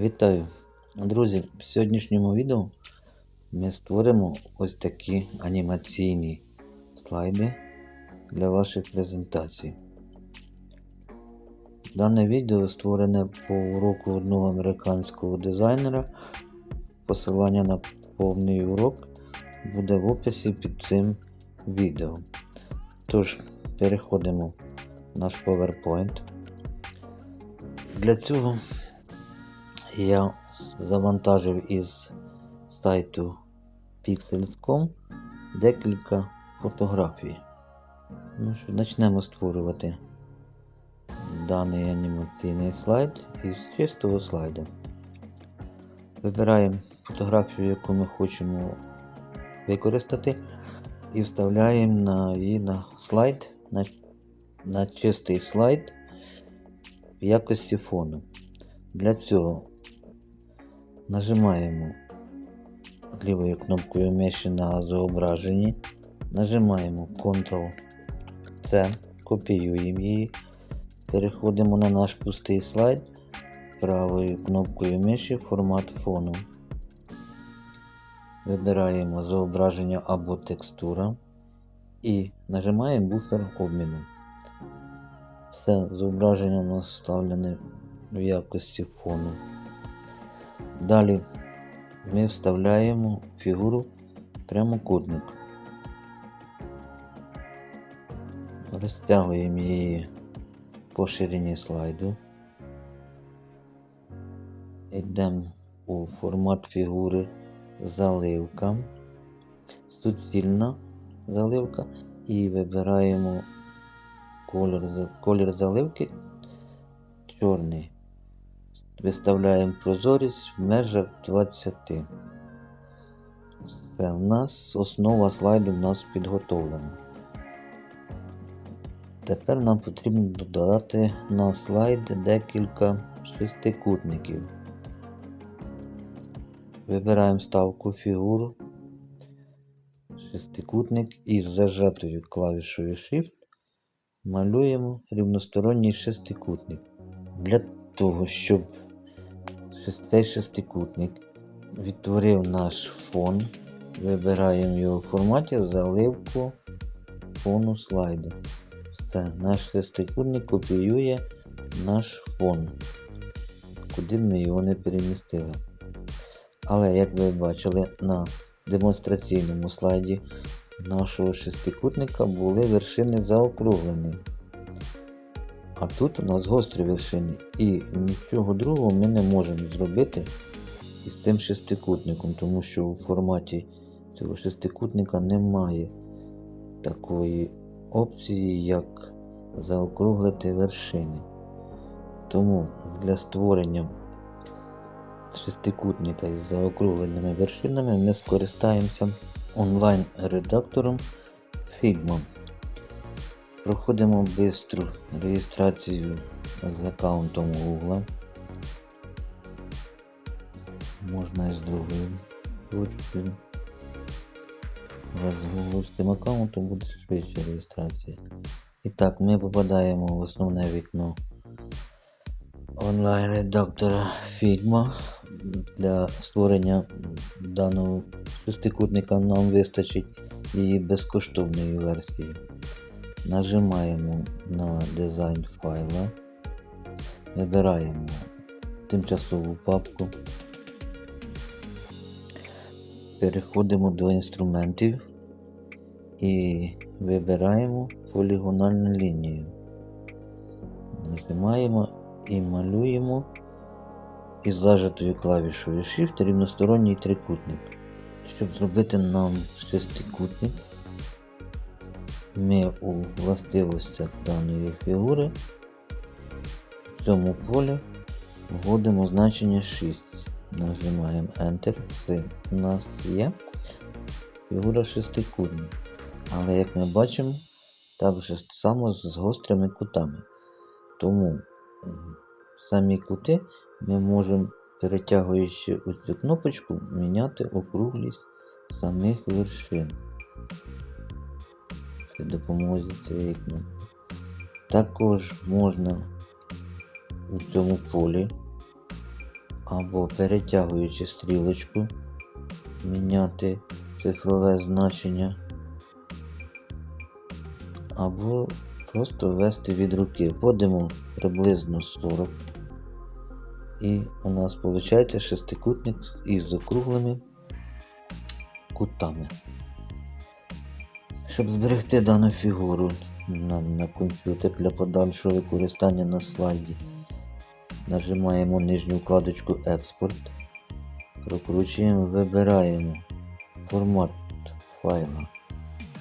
Вітаю! Друзі, в сьогоднішньому відео ми створимо ось такі анімаційні слайди для ваших презентацій. Дане відео створене по уроку одного американського дизайнера. Посилання на повний урок буде в описі під цим відео. Тож, переходимо в наш PowerPoint. Для цього я завантажив із сайту Pixels.com декілька фотографій. Ну що, почнемо створювати даний анімаційний слайд із чистого слайду. Вибираємо фотографію, яку ми хочемо використати, і вставляємо на її на слайд, на, на чистий слайд в якості фону. Для цього нажимаємо лівою кнопкою миші на зображенні, нажимаємо Ctrl-C, копіюємо її, переходимо на наш пустий слайд, правою кнопкою миші формат фону. Вибираємо зображення або текстура і нажимаємо буфер обміну. Все зображення у нас вставлене в якості фону. Далі ми вставляємо фігуру прямокутник. Розтягуємо її по ширині слайду. Йдемо у формат фігури заливка, суцільна заливка і вибираємо колір, колір заливки чорний. Виставляємо прозорість в межах 20. Все, в нас основа слайду в нас підготовлена. Тепер нам потрібно додати на слайд декілька шестикутників. Вибираємо ставку фігуру, шестикутник із зажатою клавішою Shift малюємо рівносторонній шестикутник. Для того, щоб цей шестикутник відтворив наш фон, вибираємо його в форматі заливку фону слайду. Все, наш шестикутник копіює наш фон, куди ми його не перемістили. Але, як ви бачили, на демонстраційному слайді нашого шестикутника були вершини заокруглені. А тут у нас гострі вершини, і нічого другого ми не можемо зробити із тим шестикутником, тому що у форматі цього шестикутника немає такої опції, як заокруглити вершини. Тому для створення шестикутника із заокругленими вершинами ми скористаємося онлайн-редактором Figma. Проходимо бистру реєстрацію з аккаунтом Google. Можна і з другою точкою. Раз з гугловським аккаунтом буде швидше реєстрація. І так, ми попадаємо в основне вікно онлайн-редактора Figma. Для створення даного шестикутника нам вистачить її безкоштовної версії. Нажимаємо на дизайн файла, вибираємо тимчасову папку, переходимо до інструментів і вибираємо полігональну лінію. Нажимаємо і малюємо із зажатою клавішою Shift рівносторонній трикутник. Щоб зробити нам шестикутник, ми у властивостях даної фігури в цьому полі вводимо значення 6. Нажимаємо Enter. Все, у нас є фігура шестикутник. Але як ми бачимо, так же само з гострими кутами. Тому самі кути ми можемо, перетягуючи оцю кнопочку, міняти округлість самих вершин. При допомозі кнопки. Також можна у цьому полі або перетягуючи стрілочку, міняти цифрове значення, або просто ввести від руки. Вводимо приблизно 40. І у нас виходить шестикутник із округлими кутами. Щоб зберегти дану фігуру нам на комп'ютер для подальшого використання на слайді, нажимаємо нижню вкладочку Експорт, прокручуємо, вибираємо формат файла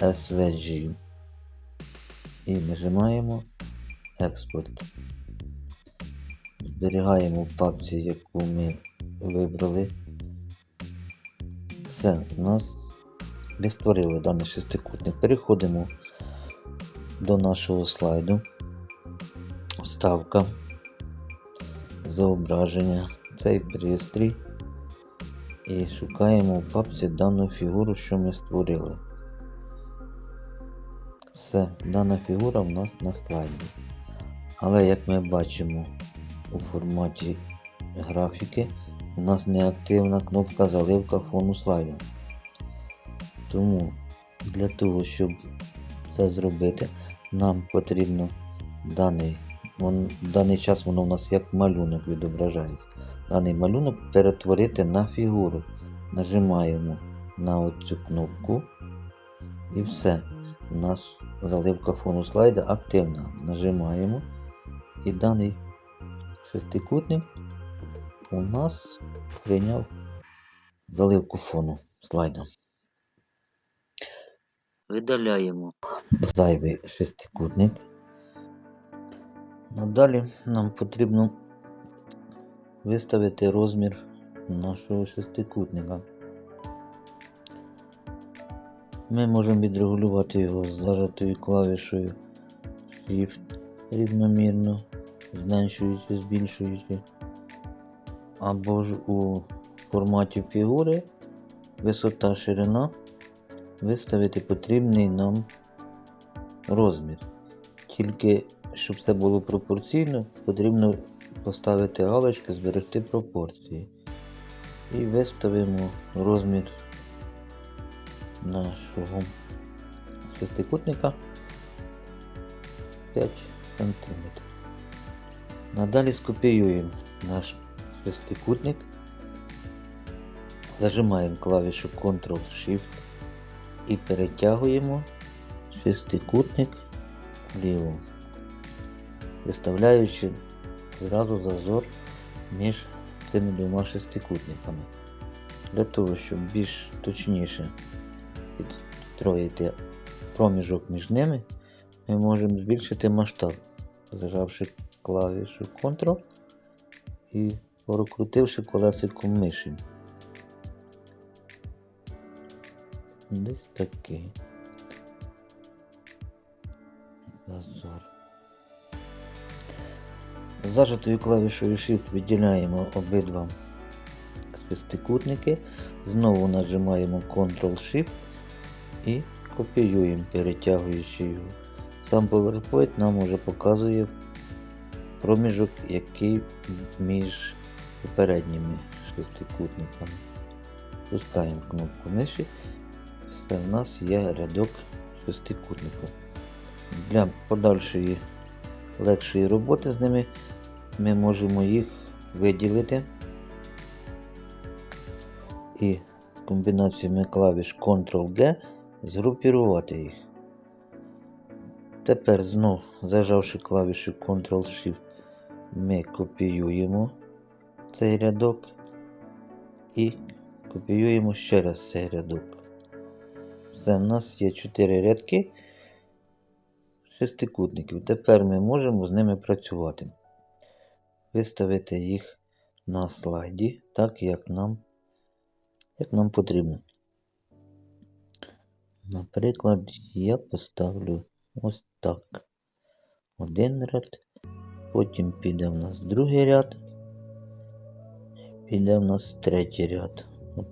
SVG і нажимаємо Експорт. Зберігаємо в папці, яку ми вибрали. Все, у нас ми створили даний шестикутник. Переходимо до нашого слайду. Вставка, зображення, цей пристрій. І шукаємо в папці дану фігуру, що ми створили. Все, дана фігура в нас на слайді. Але як ми бачимо у форматі графіки, у нас неактивна кнопка заливка фону слайду. Тому для того, щоб це зробити, нам потрібно даний, в даний час воно у нас як малюнок відображається. Даний малюнок перетворити на фігуру. Нажимаємо на оцю кнопку і все. У нас заливка фону слайда активна. Нажимаємо і даний шестикутник у нас прийняв заливку фону слайда. Видаляємо зайвий шестикутник. Надалі нам потрібно виставити розмір нашого шестикутника. Ми можемо відрегулювати його з зажатою клавішою Shift рівномірно, зменшуючи, збільшуючи. Або ж у форматі фігури висота ширина виставити потрібний нам розмір. Тільки, щоб це було пропорційно, потрібно поставити галочки, зберегти пропорції. І виставимо розмір нашого шестикутника 5 см. Надалі скопіюємо наш шестикутник, зажимаємо клавішу Ctrl-Shift і перетягуємо шестикутник вліво, виставляючи зразу зазор між цими двома шестикутниками. Для того, щоб більш точніше підстроїти проміжок між ними, ми можемо збільшити масштаб, зажавши клавішу Ctrl і прокрутивши колесиком миші. Десь такий зазор. Зажатою клавішою Shift виділяємо обидва шестикутники, знову нажимаємо Ctrl-Shift і копіюємо, перетягуючи його. Сам PowerPoint нам уже показує проміжок, який між попередніми шестикутниками. Пускаємо кнопку миші. В нас є рядок шестикутника. Для подальшої легшої роботи з ними ми можемо їх виділити і комбінаціями клавіш Ctrl-G згрупірувати їх. Тепер знов зажавши клавішу Ctrl-Shift, ми копіюємо цей рядок і копіюємо ще раз цей рядок. Все, в нас є 4 рядки шестикутників. Тепер ми можемо з ними працювати. Виставити їх на слайді, так як нам, як нам потрібно. Наприклад, я поставлю ось так. Один ряд, потім піде в нас другий ряд, піде в нас третій ряд. От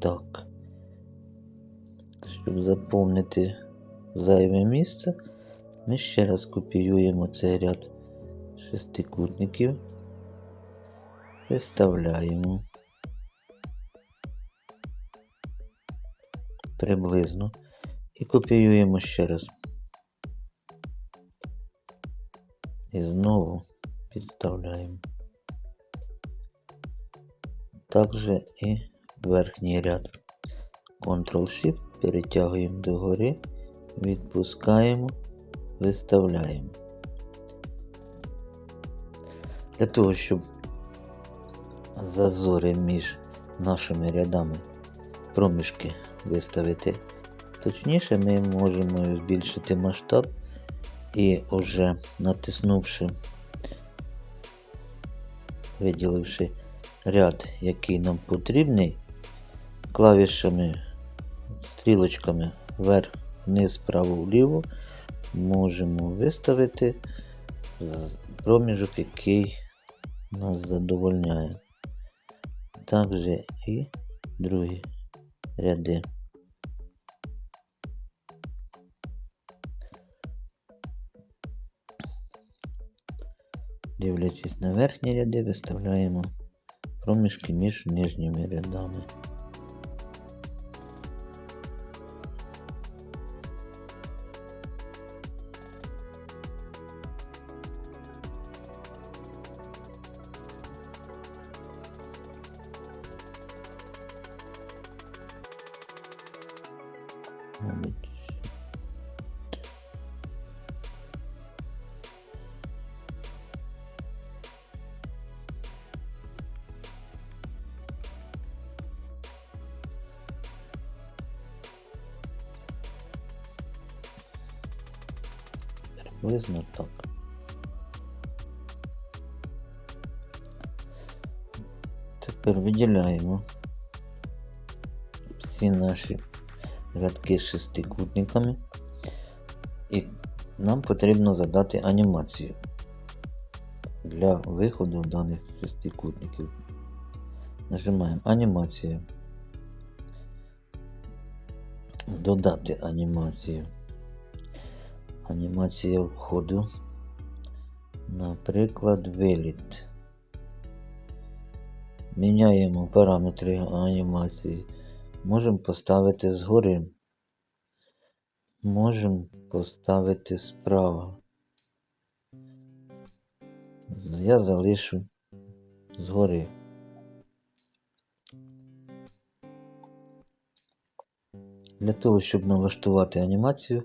так. Щоб заповнити зайве місце, ми ще раз копіюємо цей ряд шестикутників. Виставляємо. Приблизно. І копіюємо ще раз. І знову підставляємо. Також і верхній ряд. Ctrl-Shift перетягуємо догори, відпускаємо, виставляємо. Для того, щоб зазори між нашими рядами проміжки виставити точніше, ми можемо збільшити масштаб і вже натиснувши, виділивши ряд, який нам потрібний, клавішами, стрілочками вверх, вниз, вправо, вліво, можемо виставити проміжок, який нас задовольняє. Також і другі ряди. Дивлячись на верхні ряди, виставляємо проміжки між нижніми рядами. Мабуть, приблизно так. Тепер виділяємо всі наші рядки шестикутниками. І нам потрібно задати анімацію для виходу даних шестикутників. Нажимаємо анімація. Додати анімацію. Анімація входу. Наприклад, виліт. Міняємо параметри анімації. Можемо поставити згори. Можемо поставити справа. Я залишу згори. Для того, щоб налаштувати анімацію,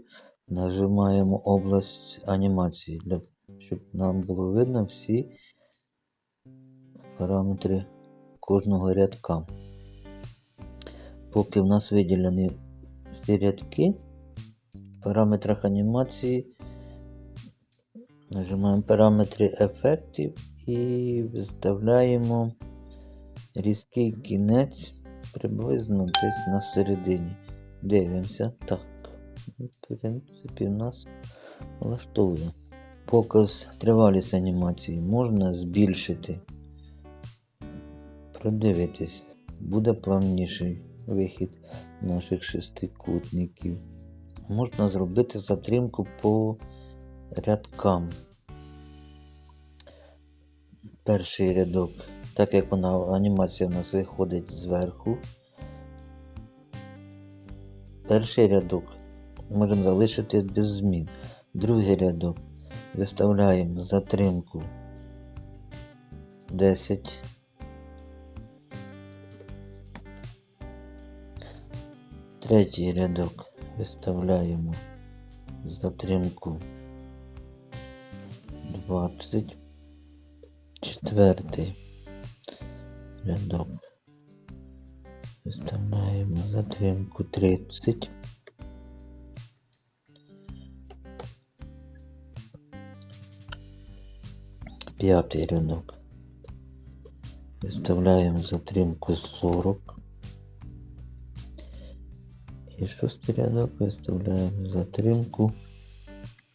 нажимаємо область анімації, для, щоб нам було видно всі параметри кожного рядка. Поки в нас виділені всі рядки, в параметрах анімації нажимаємо параметри ефектів і виставляємо різкий кінець приблизно десь на середині. Дивимося. Так. В принципі, в нас влаштовує. Показ тривалість анімації можна збільшити. Продивитись, буде плавніший вихід наших шестикутників. Можна зробити затримку по рядкам. Перший рядок, так як вона анімація в нас виходить зверху. Перший рядок можемо залишити без змін. Другий рядок виставляємо затримку 10. Третій рядок виставляємо затримку 20. Четвертий рядок виставляємо затримку 30. П'ятий рядок. Виставляємо затримку 40. І шостий рядок виставляємо затримку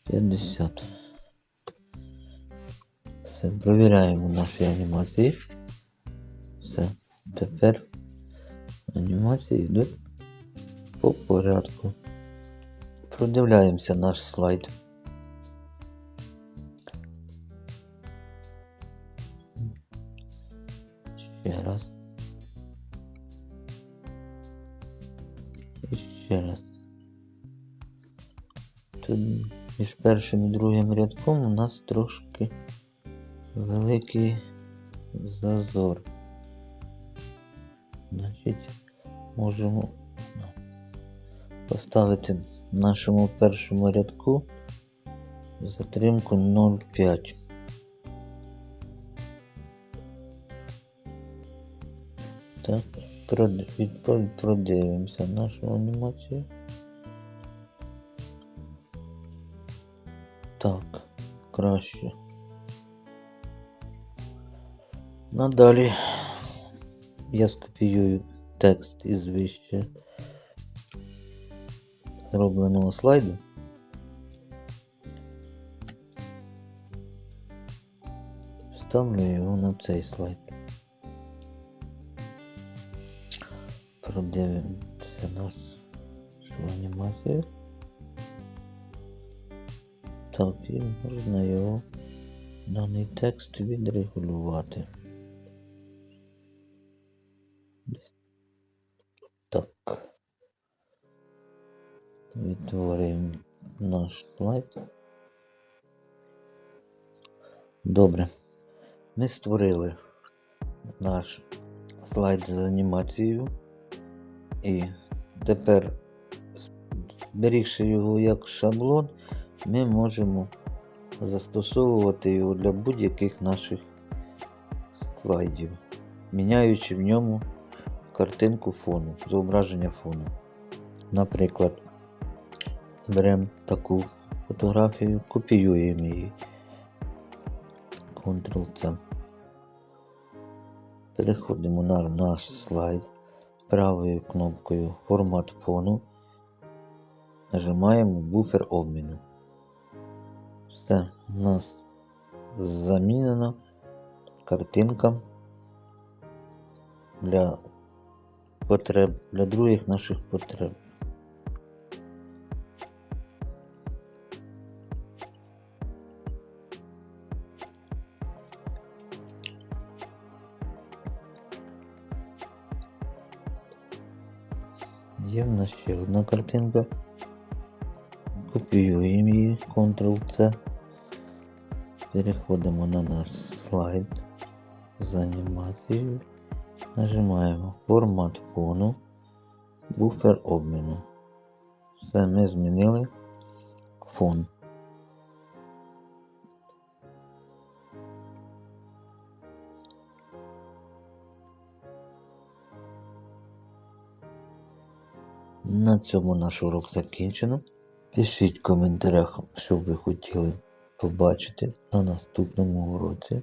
50. Все, провіряємо наші анімації. Все. Тепер анімації йдуть по порядку. Продивляємося наш слайд. Ще раз. Першим і другим рядком у нас трошки великий зазор. Значить, можемо поставити в нашому першому рядку затримку 0,5. Так, продивимося нашу анімацію. Краще. Надалі я скопіюю текст із вище зробленого слайду. Вставлю його на цей слайд. Продивимося нашу анімацію. Так, і можна його даний текст відрегулювати. Так. Відтворюємо наш слайд. Добре. Ми створили наш слайд з анімацією. І тепер, зберігши його як шаблон, ми можемо застосовувати його для будь-яких наших слайдів, міняючи в ньому картинку фону, зображення фону. Наприклад, беремо таку фотографію, копіюємо її. Ctrl-C. Переходимо на наш слайд правою кнопкою Формат фону. Нажимаємо буфер обміну. Все, у нас замінена картинка для потреб, для других наших потреб. Є в нас ще одна картинка. Копіюємо її, Ctrl-C. Переходимо на наш слайд з анімацією. Нажимаємо формат фону, буфер обміну. Все, ми змінили фон. На цьому наш урок закінчено. Пишіть в коментарях, що ви хотіли побачити на наступному уроці.